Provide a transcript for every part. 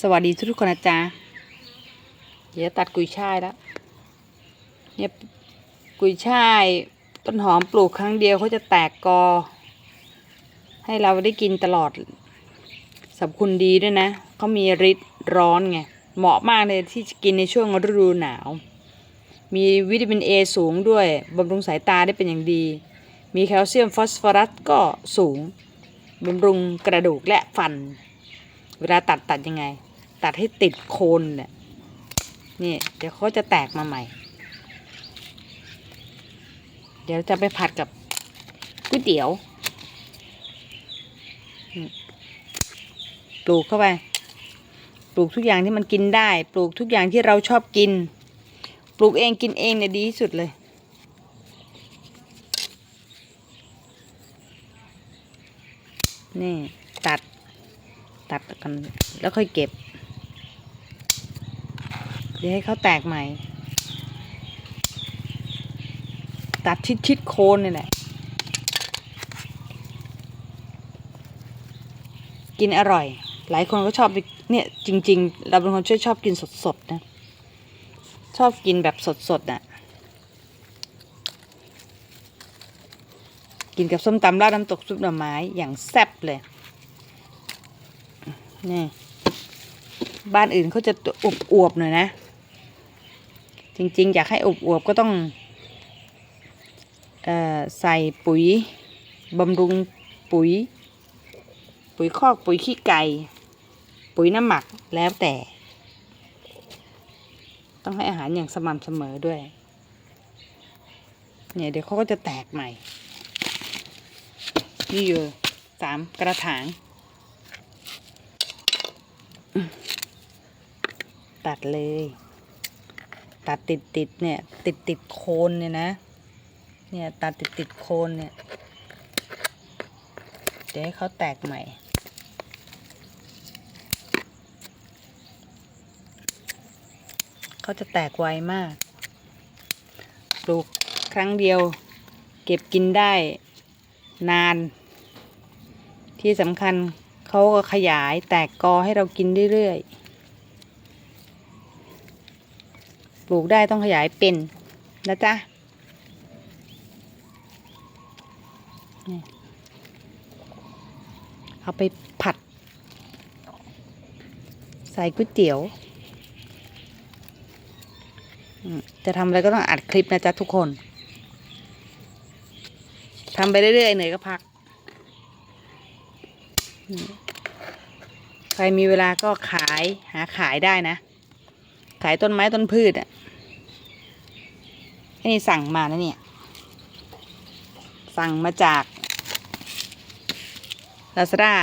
สวัสดีทุกคนนะจ๊ะเดี๋ยวตัดกุยช่ายแล้วเนี่ยกุยช่ายต้นหอมปลูกครั้งเดียวเขาจะแตกกอ ให้เราได้กินตลอดสรรคุณดีด้วยนะเขามีฤทธิ์ร้อนไงเหมาะมากเลยที่จะกินในช่วงฤดูหนาว มีวิตามินเอสูงด้วยบำรุงสายตาได้เป็นอย่างดี มีแคลเซียมฟอสฟอรัสก็สูงบำรุงกระดูกและฟัน เวลาตัดตัดยังไง ตัดให้ติดโคนเนี่ยนี่ เดี๋ยวเขาจะแตกมาใหม่ เดี๋ยวจะไปผัดกับก๋วยเตี๋ยวปลูกเข้าไป ปลูกทุกอย่างที่มันกินได้ ปลูกทุกอย่างที่เราชอบกิน ปลูกเองกินเองเนี่ยดีที่สุดเลยนี่ตัด ตัดกันแล้วค่อยเก็บ เดี๋ยวให้เขาแตกใหม่ ตัดชิดชิดโคนนี่แหละ กินอร่อย หลายคนก็ชอบไปเนี่ยจริง ๆ เราเป็นคนชอบชอบกินสดๆนะชอบกินแบบสดๆน่ะกินกับส้มตำราดน้ำตกซุปหน่อไม้อย่างแซ่บเลย นี่บ้านอื่นเขาจะอบอวบหน่อยนะ จริงๆ อยากให้อบอวบก็ต้องอใส่ปุ๋ยบำรุงปุ๋ย ปุ๋ยคอกปุ๋ยขี้ไก่ ปุ๋ยน้ำหมักแล้วแต่ ต้องให้อาหารอย่างสม่ำเสมอด้วย เนี่ยเดี๋ยวเขาก็จะแตกใหม่ นี่อยู่สามกระถาง ตัดเลย ตัดติดติดๆเนี่ย ติดติดๆโคนเนี่ยนะ เนี่ยตัดติดติดๆโคนเนี่ย เดี๋ยวให้เขาแตกใหม่เขาจะแตกไวมาก ปลูกครั้งเดียว เก็บกินได้นาน ที่สำคัญเขาก็ขยายแตกกอให้เรากินเรื่อยๆ ปลูกได้ต้องขยายเป็นนะจ๊ะเอาไปผัด ใส่ก๋วยเตี๋ยว จะทำอะไรก็ต้องอัดคลิปนะจ๊ะทุกคนทำไปเรื่อยๆเหนื่อยก็พัก ใครมีเวลาก็ขายหาขายได้นะ ขายต้นไม้ต้นพืชอะนี่สั่งมานะเนี่ย สั่งมาจากลาซาด้า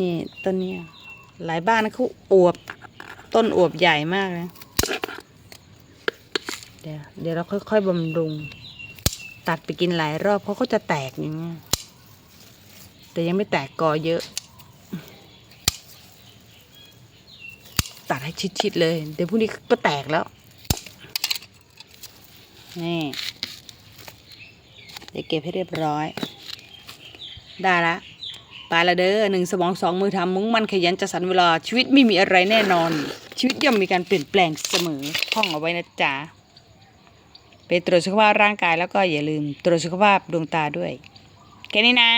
นี่ต้นเนี้ยหลายบ้านเขาอวบ ต้นอวบใหญ่มากนะเดี๋ยวเดี๋ยวเราค่อยๆบำรุง ตัดไปกินหลายรอบเขาก็จะแตกอย่างเงี้ยแต่ยังไม่แตกกอเยอะ ตัดให้ชิดๆเลย เดี๋ยวพรุ่งนี้ก็แตกแล้ว นี่ เดี๋ยวเก็บให้เรียบร้อย ได้ละไปละเด้อหนึ่งสมองสองมือทำมุ่งมันขยันจะสรรเวลา ชีวิตไม่มีอะไรแน่นอน ชีวิตย่อมมีการเปลี่ยนแปลงเสมอท่องเอาไว้นะจ๊ะไปตรวจสุขภาพร่างกายแล้วก็อย่าลืม ตรวจสุขภาพดวงตาด้วย แค่นี้นะ